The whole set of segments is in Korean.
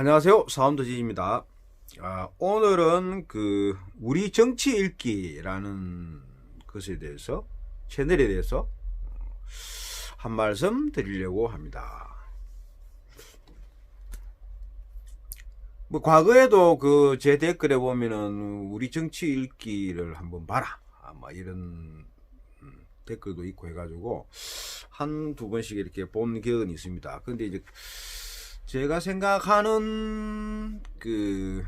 안녕하세요. 사운드지입니다. 아, 오늘은 그 우리 정치 읽기라는 것에 대해서 채널에 대해서 한 말씀 드리려고 합니다. 뭐 과거에도 그 제 댓글에 보면은 우리 정치 읽기를 한번 봐라. 아마 이런 음, 댓글도 있고 해가지고 한 두 번씩 이렇게 본 기억은 있습니다. 근데 이제 제가 생각하는 그,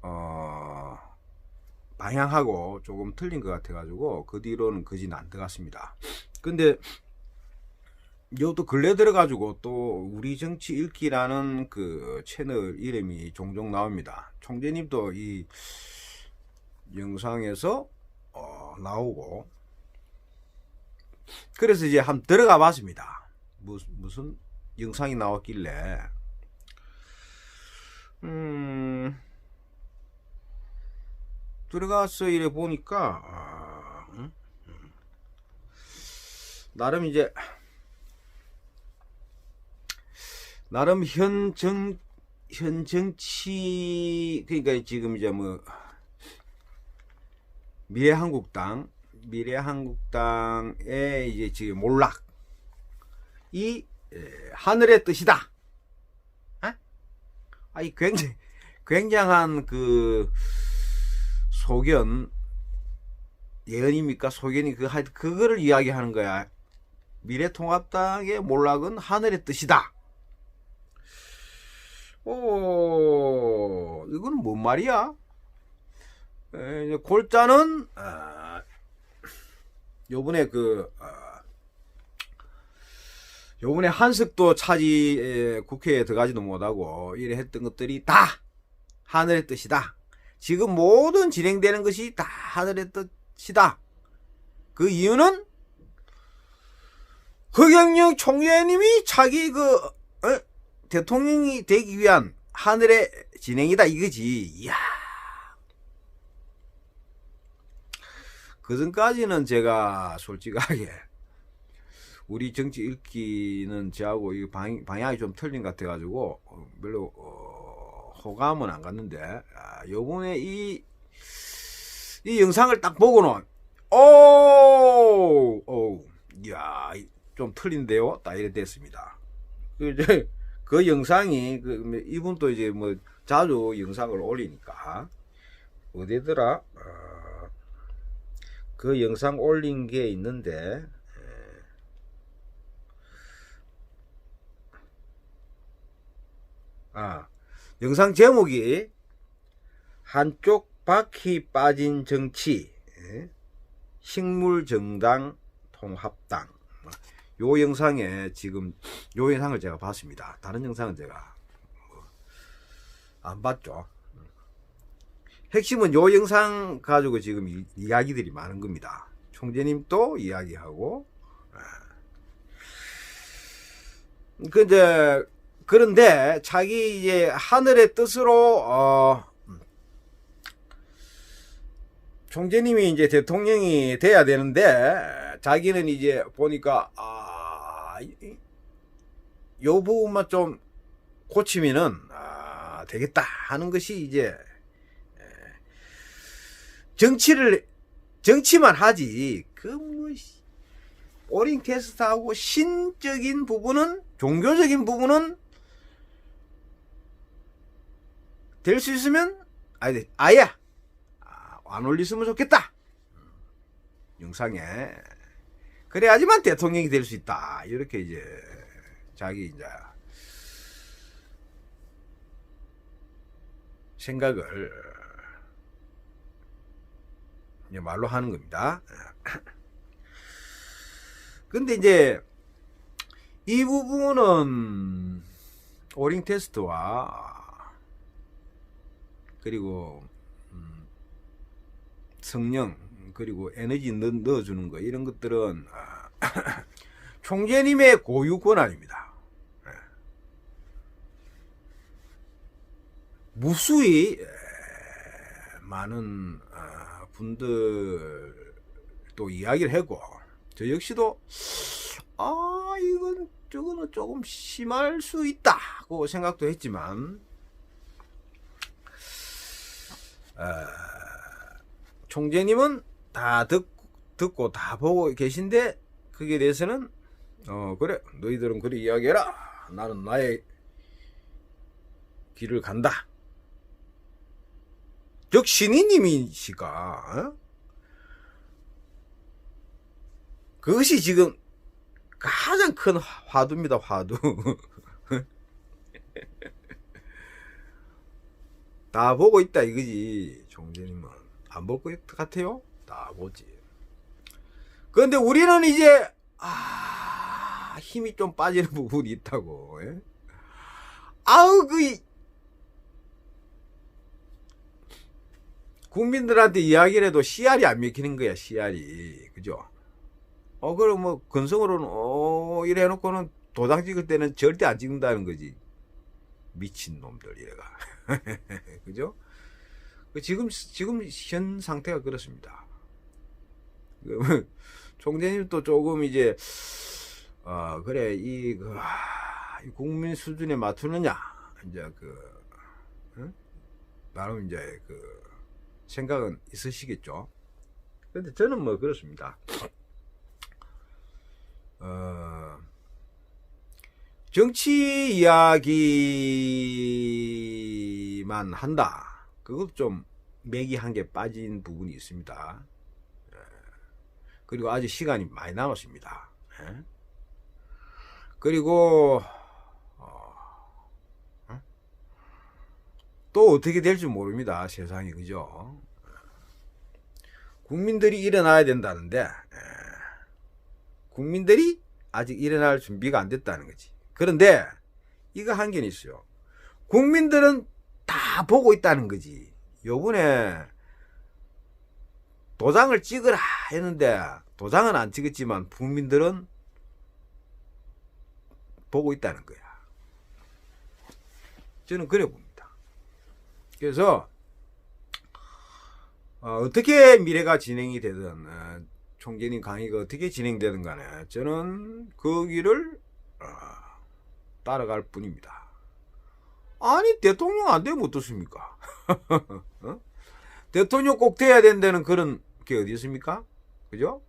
어, 방향하고 조금 틀린 것 같아가지고 그 뒤로는 거진 안 들어갔습니다. 근데 요또 근래 들어가지고 또 우리 정치 읽기라는 그 채널 이름이 종종 나옵니다. 총재님도 이 영상에서 어, 나오고 그래서 이제 한번 들어가 봤습니다. 무슨 무슨 영상이 나왔길래 음 들어가서 이래 보니까 아, 음? 음. 나름 이제 나름 현 정 현 정치 그러니까 지금 이제 뭐 미래한국당 미래한국당의 이제 지금 몰락 이 에, 하늘의 뜻이다. 아, 이 굉장히 굉장한 그 소견 예언입니까 소견이 그 하- 그거를 이야기하는 거야. 미래통합당의 몰락은 하늘의 뜻이다. 오, 이거는 뭔 말이야? 에, 골자는 아, 요번에 그 아, 요번에 한석도 차지 에, 국회에 들어가지도 못하고 이래 했던 것들이 다 하늘의 뜻이다. 지금 모든 진행되는 것이 다 하늘의 뜻이다. 그 이유는 허경영 총재님이 자기 그 어, 대통령이 되기 위한 하늘의 진행이다 이거지. 이야. 그 전까지는 제가 솔직하게 우리 정치 읽기는 저하고 이 방, 방향이 좀 틀린 것 같아가지고 어, 별로 어, 호감은 안 갔는데 아, 요번에 이, 이 영상을 딱 보고는 오, 오, 이야, 이- 좀 틀린데요? 딱 이래 됐습니다. 그, 그 영상이 그 이분도 이제 뭐 자주 영상을 올리니까 어디더라? 어, 그 영상 올린 게 있는데 아, 영상 제목이 한쪽 바퀴 빠진 정치, 예? 식물정당 통합당. 요 영상에 지금 요 영상을 제가 봤습니다. 다른 영상은 제가 뭐안 봤죠. 핵심은 요 영상 가지고 지금 이, 이야기들이 많은 겁니다. 총재님도 이야기하고, 근데 그런데 자기 이제 하늘의 뜻으로 어 총재님이 이제 대통령이 돼야 되는데 자기는 이제 보니까 아요 부분만 좀 고치면은 아, 되겠다 하는 것이 이제 에, 정치를 정치만 하지. 그뭐 오링 테스트하고 신적인 부분은 종교적인 부분은 될 수 있으면 아예 아예 아, 안 올렸으면 좋겠다. 영상에. 그래야지만 대통령이 될 수 있다. 이렇게 이제 자기 이제 생각을 이제 말로 하는 겁니다. 근데 이제 이 부분은 오링 테스트와 그리고 음, 성령 그리고 에너지 넣, 넣어주는 거 이런 것들은 아, 총재님의 고유 권한입니다. 예. 무수히 에, 많은 아, 분들 또 이야기를 하고 저 역시도 아 이건 저거는 조금 심할 수 있다고 생각도 했지만 어, 총재님은 다 듣, 듣고 다 보고 계신데 거기에 대해서는 어 그래 너희들은 그래 이야기해라. 나는 나의 길을 간다. 즉 신이님이시가 어? 그것이 지금 가장 큰 화두입니다 화두 다 보고 있다 이거지. 총재님은. 안 볼 것 같아요? 다 보지. 그런데 우리는 이제 아 힘이 좀 빠지는 부분이 있다고 예? 아우 그 이- 국민들한테 이야기를 해도 씨알이 안 먹히는 거야 씨알이. 그죠? 어 그럼 뭐 근성으로는 어 이래 해놓고는 도장 찍을 때는 절대 안 찍는다는 거지 미친 놈들 이래가 그죠 그 지금 지금 현 상태가 그렇습니다 그 총재님도 조금 이제 어 그래 이, 그, 아, 이 국민 수준에 맞추느냐 이제 그 응? 나름 이제 그 생각은 있으시겠죠. 근데 저는 뭐 그렇습니다. 어, 정치 이야기만 한다. 그것 좀 맥이 한 개 빠진 부분이 있습니다. 예. 그리고 아직 시간이 많이 남았습니다. 예. 그리고 어, 어? 또 어떻게 될지 모릅니다. 세상이 그죠? 국민들이 일어나야 된다는데 에, 국민들이 아직 일어날 준비가 안 됐다는 거지. 그런데 이거 한계는 있어요. 국민들은 다 보고 있다는 거지. 요번에 도장을 찍으라 했는데 도장은 안 찍었지만 국민들은 보고 있다는 거야. 저는 그래 봅니다. 그래서 어, 떻게 미래가 진행이 되든 어, 총재님 강의가 어떻게 진행되든 간에 저는 그 길을 어, 따라갈 뿐입니다. 아니 대통령 안 되면 어떻습니까? 어? 대통령 꼭 돼야 된다는 그런 게 어디 있습니까? 그죠?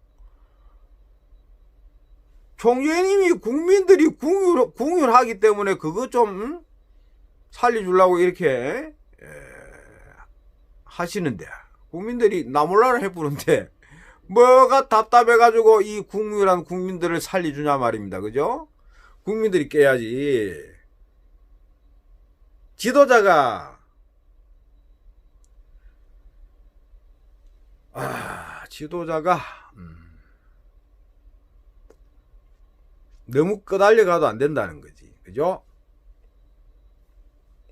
총재님이 국민들이 궁율, 궁율하기 때문에 그거 좀 음? 살려주려고 이렇게 에, 하시는데 국민들이 나몰라라 해부는데 뭐가 답답해가지고 이 국유란 국민들을 살려주냐 말입니다. 그죠? 국민들이 깨야지. 지도자가 아 지도자가 음, 너무 끄달려가도 안 된다는 거지. 그죠?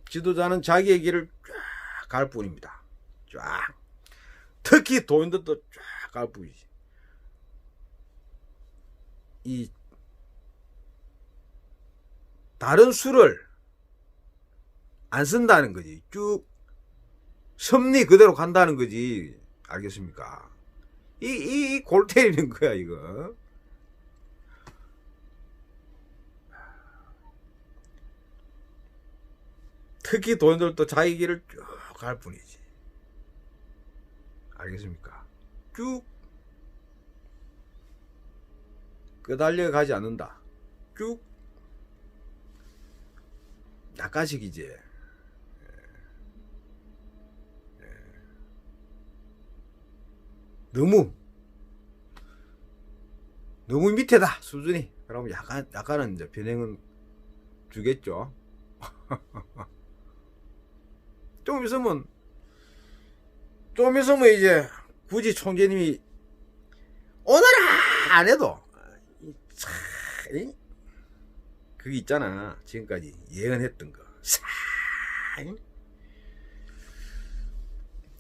지도자는 자기의 길을 쫙 갈 뿐입니다. 쫙. 특히 도인들도 쫙 갈 뿐이지. 이 다른 수를 안 쓴다는 거지. 쭉 섭리 그대로 간다는 거지. 알겠습니까? 이, 이, 이 골 때리는 거야, 이거. 특히 도인들도 자기 길을 쭉 갈 뿐이지. 알겠습니까? 쭉 끄달려 가지 않는다. 쭉 약간씩 이제 예. 너무 너무 밑에다 수준이 그러면 약간 약간은 이제 변행은 주겠죠. 좀 있으면 좀 있으면 이제 굳이 총재님이 오늘아 안 해도 이? 그게 있잖아. 지금까지 예언했던 거?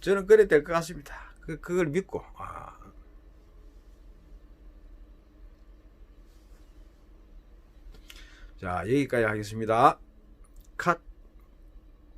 저는 그래 될 것 같습니다. 그, 그걸 믿고. 아. 자 여기까지 하겠습니다. 컷